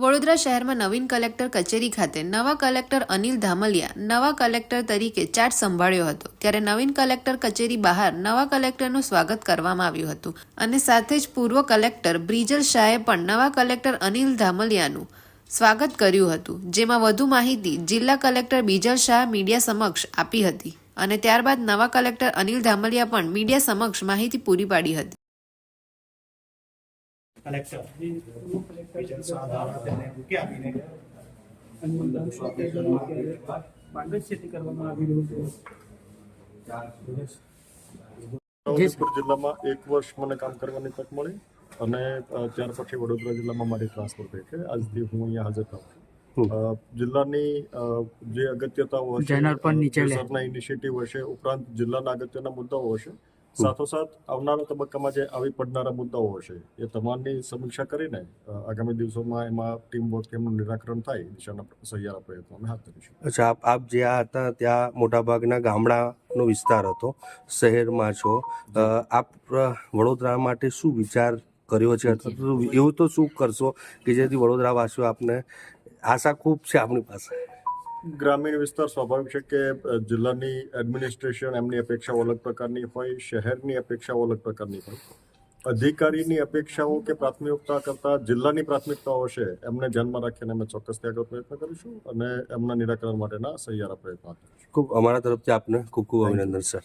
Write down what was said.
વડોદરા શહેરમાં નવીન કલેક્ટર કચેરી ખાતે નવા કલેક્ટર અનિલ ધામલિયા નવા કલેક્ટર તરીકે ચાર્જ સંભાળ્યો હતો. ત્યારે નવીન કલેક્ટર કચેરી બહાર નવા કલેક્ટરનું સ્વાગત કરવામાં આવ્યું હતું અને સાથે જ પૂર્વ કલેક્ટર બ્રિજલ શાહે પણ નવા કલેક્ટર અનિલ ધામલિયાનું સ્વાગત કર્યું હતું, જેમાં વધુ માહિતી જિલ્લા કલેક્ટર બીજલ શાહ મીડિયા સમક્ષ આપી હતી અને ત્યારબાદ નવા કલેક્ટર અનિલ ધામલિયા પણ મીડિયા સમક્ષ માહિતી પૂરી પાડી હતી. કલેક્ટર. તેને મૂકી આપીને જિલ્લામાં એક વર્ષ મને કામ કરવાની તક મળી અને ત્યાર પછી વડોદરા જિલ્લામાં મારી ટ્રાન્સફર થઈ છે. આજથી હું અહીંયા હાજર થાઉં છું. જિલ્લાની જે અગત્યતાઓ હશે જેનર પર નીચે લે. સરકારના ઇનિશિયેટિવ હશે ઉપરાંત જિલ્લાના અગત્યના મુદ્દાઓ હશે સાથોસાથ આવનારા તબક્કામાં જે આવી પડનારા મુદ્દાઓ હશે એ તમામની સમીક્ષા કરીને આગામી દિવસોમાં એમાં ટીમ વર્ક એમનું નિરાકરણ થાય દિશાના સહિયારા પ્રયત્નો અમે હાથ ધરીશું. અચ્છા આપ આપ જ્યાં હતા ત્યાં મોટાભાગના ગામડાનો વિસ્તાર હતો શહેરમાં છો. આપ વડોદરા માટે શું વિચાર કર્યો છે? એવું તો શું કરશો કે જેથી વડોદરાવાસીઓ આપને આશા ખૂબ છે આપણી પાસે? ગ્રામીણ વિસ્તાર સ્વાભાવિક છે કે જિલ્લાની એડમિનિસ્ટ્રેશન એમની અપેક્ષાઓ અલગ પ્રકારની હોય, શહેરની અપેક્ષાઓ અલગ પ્રકારની હોય. અધિકારીની અપેક્ષાઓ કે પ્રાથમિકતા કરતા જિલ્લાની પ્રાથમિકતાઓ છે એમને ધ્યાનમાં રાખીને અમે ચોક્કસ આગળ પ્રયત્ન કરીશું અને એમના નિરાકરણ માટેના સહિયારા પ્રયત્નો કરીશું ખૂબ, અમારા તરફથી આપને ખૂબ ખૂબ અભિનંદન, સર.